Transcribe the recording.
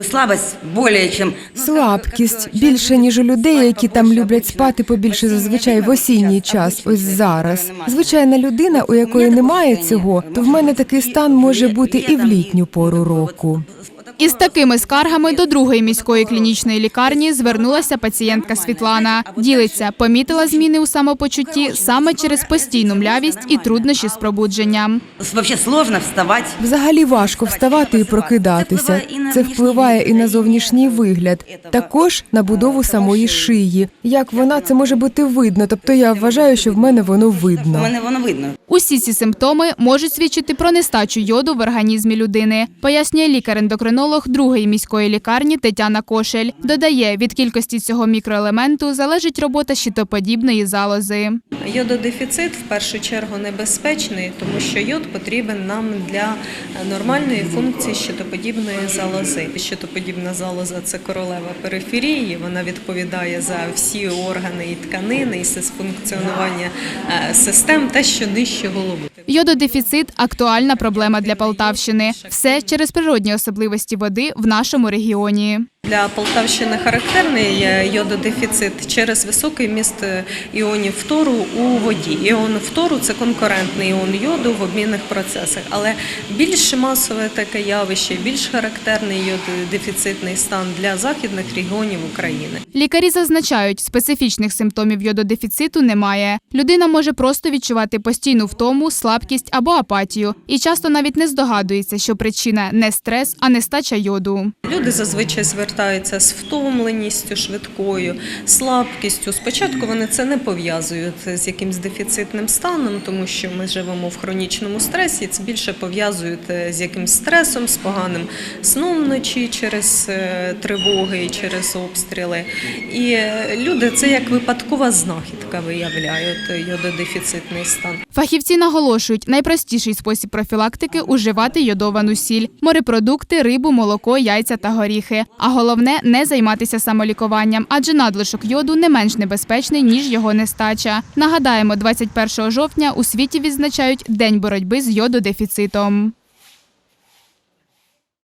Слабость более чем... Слабкість більше ніж у людей, які там люблять спати побільше зазвичай в осінній час. Ось зараз. Звичайна людина, у якої немає цього, то в мене такий стан може бути і в літню пору року. Із такими скаргами до другої міської клінічної лікарні звернулася пацієнтка Світлана. Ділиться, помітила зміни у самопочутті саме через постійну млявість і труднощі з пробудженням. Вообще сложно вставать. Взагалі важко вставати і прокидатися. Це впливає і на зовнішній вигляд, також на будову самої шиї. Як вона це може бути видно? Тобто я вважаю, що в мене воно видно. мене воно видно. Усі ці симптоми можуть свідчити про нестачу йоду в організмі людини, пояснює лікар-ендокринолог другої міської лікарні Тетяна Кошель. Додає, від кількості цього мікроелементу залежить робота щитоподібної залози. Йододефіцит в першу чергу небезпечний, тому що йод потрібен нам для нормальної функції щитоподібної залози. Щитоподібна залоза це королева периферії. Вона відповідає за всі органи і тканини, і функціонування е, систем, те, що нижче голови. Йододефіцит актуальна проблема для Полтавщини. Все через природні особливості води в нашому регіоні. Для Полтавщини характерний йододефіцит через високий міст іонів фтору у воді. Іон фтору це конкурентний іон йоду в обмінних процесах, але більш масове таке явище, більш характерний йододефіцитний стан для західних регіонів України. Лікарі зазначають, специфічних симптомів йододефіциту немає. Людина може просто відчувати постійну втому, слабкість або апатію, і часто навіть не здогадується, що причина не стрес, а нестача йоду. Люди зазвичай звертаються з втомленістю швидкою, слабкістю. Спочатку вони це не пов'язують з якимсь дефіцитним станом, тому що ми живемо в хронічному стресі. Це більше пов'язують е, з якимсь стресом, з поганим сном вночі через е, тривоги і через обстріли. І е, люди це як випадкова знахідка виявляють йододефіцитний стан. Фахівці наголошують, найпростіший спосіб профілактики уживати йодовану сіль, морепродукти, рибу, молоко, яйця та горіхи. А головне не займатися самолікуванням, адже надлишок йоду не менш небезпечний ніж його нестача. Нагадаємо, 21 жовтня у світі відзначають День боротьби з йододефіцитом.